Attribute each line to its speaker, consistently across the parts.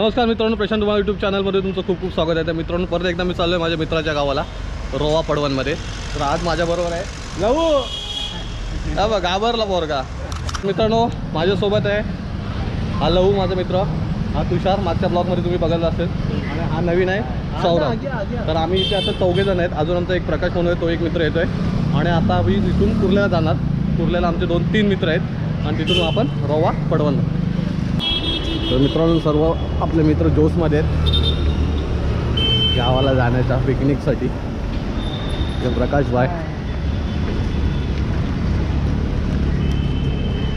Speaker 1: नमस्कार मित्रांनो प्रशांत तुम्हाला यूट्यूब चॅनलमध्ये तुमचं खूप खूप स्वागत आहे. तर मित्रांनो परत एकदा मी चाललो आहे माझ्या मित्राच्या गावाला रोवा पडवणमध्ये. तर आज माझ्याबरोबर आहे लवू हा बघ घाबरला पोरगा. मित्रांनो माझ्यासोबत आहे हा लहू माझा मित्र. हा तुषार मागच्या ब्लॉगमध्ये तुम्ही बघायला असेल. आणि हा नवीन आहे सौरभ. तर आम्ही इथे आता चौघे जण आहेत. अजून आमचा एक प्रकाश म्हणून आहे तो एक मित्र येतोय. आणि आता आम्ही इथून कुर्ल्याला जाणार. कुर्ल्याला आमचे दोन तीन मित्र आहेत. आणि तिथून आपण रोवा पडवण. तर मित्रांनो सर्व आपले मित्र जोशमध्ये आहेत. गावाला जाण्याच्या पिकनिकसाठी. प्रकाश भाई.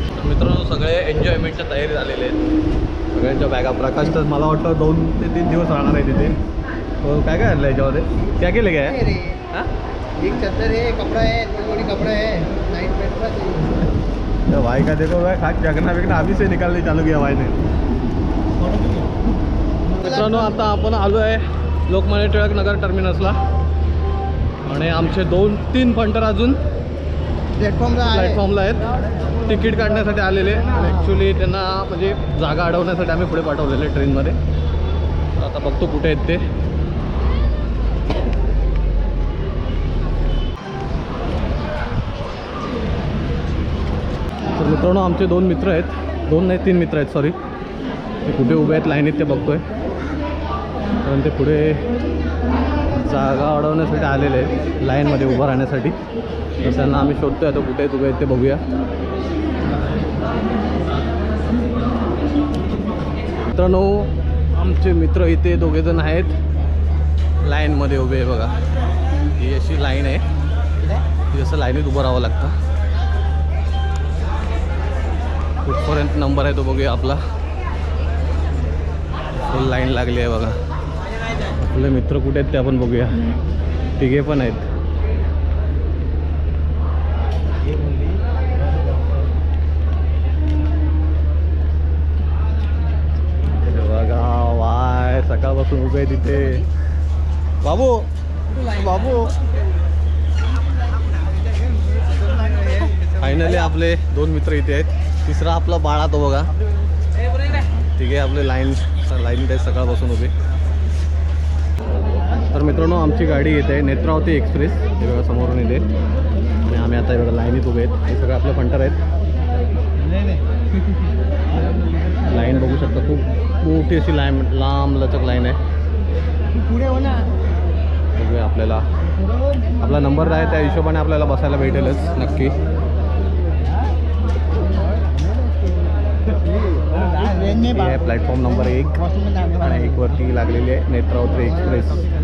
Speaker 1: तर मित्रांनो सगळे एन्जॉयमेंटच्या तयारी झालेले आहेत. सगळ्यांच्या बॅगा. प्रकाश तर मला वाटतं दोन ते तीन दिवस राहणार आहे तिथे. तो काय काय आणलं याच्यामध्ये? क्या केले काय?
Speaker 2: है रे.
Speaker 1: हां?
Speaker 2: एक चादर है कपड़ा है थोड़ी थोड़ी कपड़ा है नाइट पैंट का
Speaker 1: भाई देखो भाई खाक जगना बिगना अभी से निकालने चालू किया भाई ने मित्रांनो आता आपण आलो आहे लोकमान्य टिळक नगर टर्मिनसला. आणि आमचे दोन तीन फंटर अजून
Speaker 2: प्लेटफॉर्म का है
Speaker 1: प्लॅटफॉर्मला आहेत. तिकीट काढण्यासाठी आलेले ॲक्च्युली त्यांना म्हणजे जागा अडवण्यासाठी आम्ही पुढे पाठवलेले ट्रेनमध्ये आता बघतो कुठे आहेत ते. तर मित्रांनो आमचे दोन मित्र आहेत. दोन नाही तीन मित्र आहेत सॉरी ते कुठे उभे आहेत लाईनीत ते बघतोय. कारण ते पुढे जागा अडवण्यासाठी आलेले आहेत लाईनमध्ये उभं राहण्यासाठी. तर त्यांना आम्ही शोधतोय आता कुठे आहेत उभे आहेत ते बघूया. मित्रांनो आमचे मित्र इथे दोघे जण आहेत. लाईनमध्ये उभे आहे बघा. ही अशी लाईन आहे. जसं असं लाईनीत उभं राहावं लागतं. कुठपर्यंत नंबर आहे तो बघूया आपला. फुल लाईन लागली आहे बघा. आपले मित्र कुठे आहेत ते आपण बघूया. तिघे पण आहेत. बघा वाय सकाळपासून उभे आहे तिथे बाबू बाबू. फायनली आपले दोन मित्र इथे आहेत. तिसरा आपला बाळा तो बघा. तिघे आपले लाईन लाईन ते सकाळपासून उभे. तर मित्रांनो आमची गाडी येते नेत्रावती एक्सप्रेस हे बघा समोरून येते आणि आम्ही आता एवढं लाईनीत उभे आहेत. हे सगळं आपलं फंटर आहेत. लाईन बघू शकता खूप मोठी अशी लाईन लांब लचक लाईन आहे. बघूया आपल्याला. आपला नंबर आहे त्या हिशोबाने आपल्याला बसायला भेटेलच नक्की. हे आहे प्लॅटफॉर्म नंबर एक आणि एक वरती लागलेली आहे नेत्रावती एक्सप्रेस.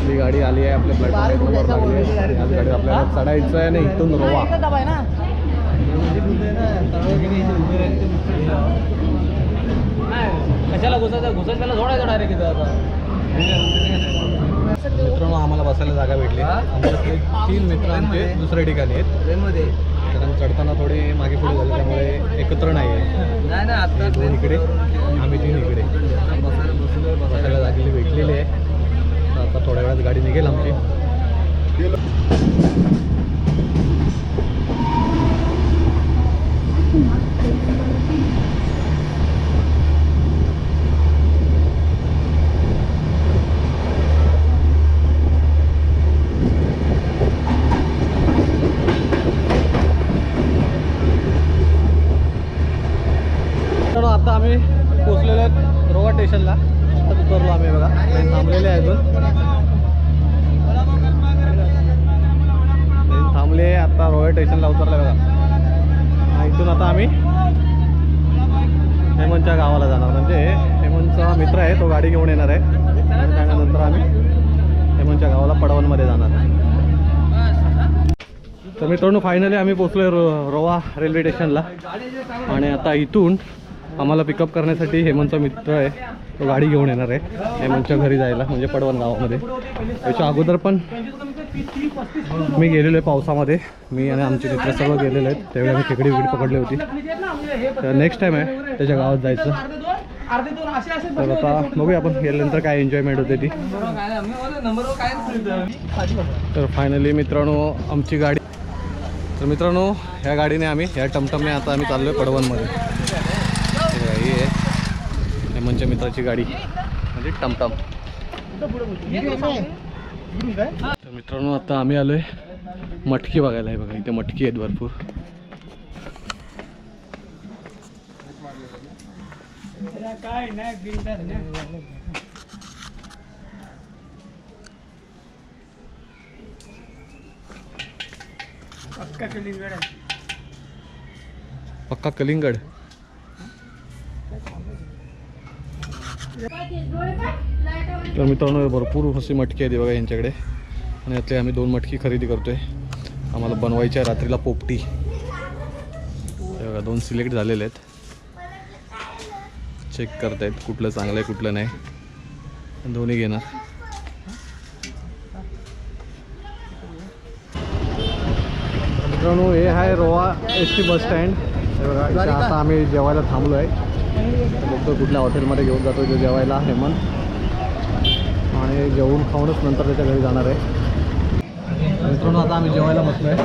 Speaker 1: आपली गाडी आली आहे आपल्या प्लॅटफॉर्म आज गाडी आपल्याला चढायचं आहे आणि इथून रोवा.
Speaker 2: कशाला घुसायचं? डायरेक्ट इथं आता.
Speaker 1: मित्रांनो आम्हाला बसायला जागा भेटली. तीन मित्र आमचे दुसऱ्या ठिकाणी आहेत.
Speaker 2: ट्रेनमध्ये
Speaker 1: कारण चढताना थोडे मागे पुढे झाले त्यामुळे एकत्र नाही आहे.
Speaker 2: नाही नाही आता
Speaker 1: दोन इकडे आम्ही तीन इकडे.
Speaker 2: बसायला
Speaker 1: जागेली भेटलेली आहे. तर आता थोड्या वेळात गाडी निघेल आमची. तर आता आम्ही पोचलेलो आहेत रोवा स्टेशनला आता उतरलो आम्ही बघा ट्रेन थांबलेले आहे अजून ट्रेन थांबले आता स्टेशनला उतरला बघा. इथून आता आम्ही हेमंतच्या गावाला जाणार. म्हणजे हेमंतचा मित्र आहे तो गाडी घेऊन येणार आहे. आणि त्यानंतर आम्ही हेमंतच्या गावाला पडवणमध्ये जाणार तर मित्रांनो फायनली आम्ही पोचलो रो रोवा रेल्वे स्टेशनला. आणि आता इथून आम्हाला पिकअप करण्यासाठी हेमंतचा मित्र आहे. तो गाडी घेऊन येणार आहे. हेमंतच्या घरी जायला म्हणजे पडवण गावामध्ये. त्याच्या अगोदर पण मी गेलेलो आहे पावसामध्ये. मी आणि आमचे मित्र सर्व गेलेले आहेत त्यावेळी आम्ही खेकडी विकडी पकडली होती. तर नेक्स्ट टाईम आहे त्याच्या गावात जायचं. तर आता बघूया आपण गेल्यानंतर काय एन्जॉयमेंट होते ती. तर फायनली मित्रांनो आमची गाडी तर मित्रांनो ह्या गाडीने आम्ही ह्या टमटमने आता आम्ही चाललो आहे पडवणमध्ये. त्यांच्या मित्राची गाडी. म्हणजे टमटम. तर मित्रांनो आता आम्ही आलो आहे मटकी बघायला. आहे बघा इथे मटकी आहेत भरपूर. पक्का कलिंगड तर मित्रांनो भरपूर अशी मटकी आहे बघा यांच्याकडे. आणि यातले आम्ही दोन मटकी खरेदी करतोय. आम्हाला बनवायची आहे रात्रीला पोपटी. बघा दोन सिलेक्ट झालेले आहेत. चेक करतायत कुठलं चांगलं आहे कुठलं नाही. दोन्ही घेणार. मित्रांनो हे आहे Roha S T bus stand. आता आम्ही जेवायला थांबलो आहे बघतो कुठल्या हॉटेलमध्ये घेऊन जातो जो जेवायला हेमंत. आणि जेवून खाऊनच नंतर त्याच्या घरी जाणार आहे. मित्रांनो आता आम्ही जेवायला बसलो आहे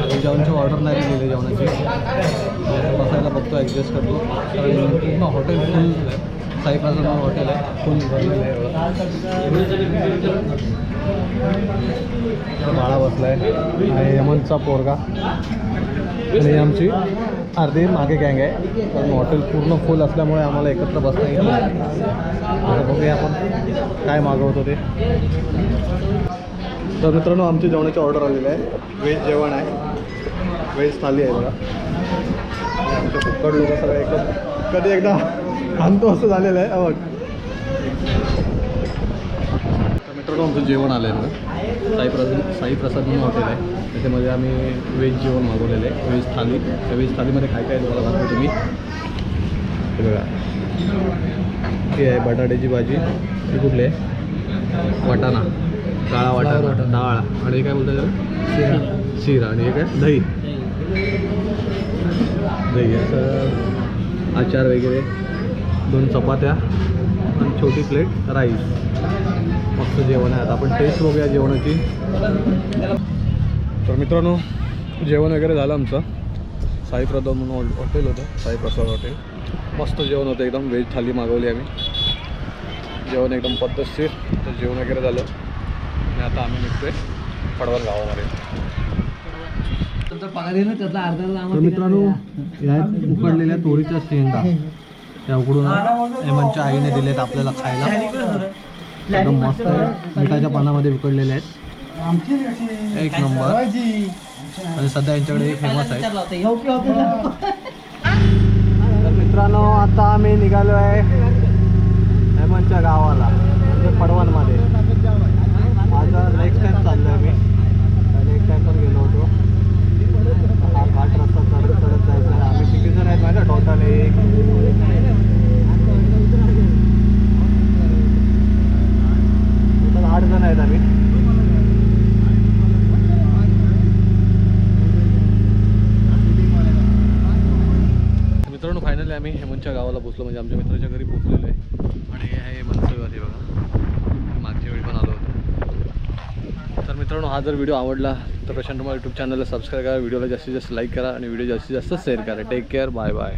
Speaker 1: आम्ही जेवणची ऑर्डर नाही दिली जेवणाची. बसायला बघतो ॲडजस्ट करतो. कारण पूर्ण हॉटेल फुल साईप्रसाद म्हणून हॉटेल आहे. फुल भरलेलं आहे. बाळा आणि हेमंतचा पोरगा. आणि आमची अर्धी मागे गँग आहे. कारण हॉटेल पूर्ण फुल असल्यामुळे आम्हाला एकत्र बसता येईल आता बघूया आपण काय मागवतो ते. तर मित्रांनो आमची जेवणाची ऑर्डर आलेली आहे. व्हेज जेवण आहे. व्हेज थाली आहे बघा. आमच्या कुक्कड लोक सगळं एकदम कधी एकदा आणतो असं झालेलं आहे. अवघ मित्रांनो आमचं जेवण आलं आहे बघा साईप्रसाद साईप्रसाद म्हणून हॉटेल आहे. त्याच्यामध्ये आम्ही व्हेज जेवण मागवलेलं आहे. व्हेज थाली. त्या व्हेज थालीमध्ये काय काय तुम्हाला दाखवतो तुम्ही? हे बघा. ही आहे बटाट्याची भाजी. ही कुठली? आहे वाटाणा. काळा वाटाणा. डाळ. आणि काय बोलतात त्याला? शिरा. आणि हे काय? दही. दही. असं आचार वगैरे. दोन चपात्या. आणि छोटी प्लेट राईस. मस्त जेवण आहे. आता आपण टेस्ट बघूया जेवणाची. तर मित्रांनो जेवण वगैरे झालं आमचं. साईप्रसाद म्हणून हॉटेल होतं साईप्रसाद हॉटेल. मस्त जेवण होतं एकदम व्हेज थाली मागवली आम्ही. जेवण एकदम पद्धतशीर तर जेवण वगैरे झालं. आणि आता आम्ही निघतोय पडवल गावामध्ये. तर मित्रांनो या उकडलेल्या तोडीच्या शेंगा. त्या उकडून हेमंतच्या आईने दिलेत आपल्याला खायला. एकदम मस्त आहे. मिठाच्या पानामध्ये उकडलेले आहेत. एक नंबर. आणि सध्या यांच्याकडे एक फेमस आहे. तर मित्रांनो आता आम्ही निघालो आहे हेमंतच्या गावाला म्हणजे पडवणमध्ये. माझा नेक्स्ट टाइम चाललो आहे मी नेक्स्ट टाइम पण गेलो होतो. हा घाट रस्ता चढत चढत जायचं आहे. आम्ही किती जण आहेत माहिती टोटल एक टोटल आठ जण आहेत आम्ही मित्रांनो फायनली आमच्या गावाला पोचलो म्हणजे आमच्या मित्राच्या घरी पोचलेलो आहे. आणि हे आहे हे बघा. मागच्या वेळी पण आलो होतो. तर मित्रांनो हा जर व्हिडिओ आवडला तर प्रशांत यूट्यूब चॅनलला सबस्क्राईब करा. व्हिडिओला जास्तीत जास्त लाईक करा आणि व्हिडिओ जास्तीत जास्त शेअर करा. Take care bye bye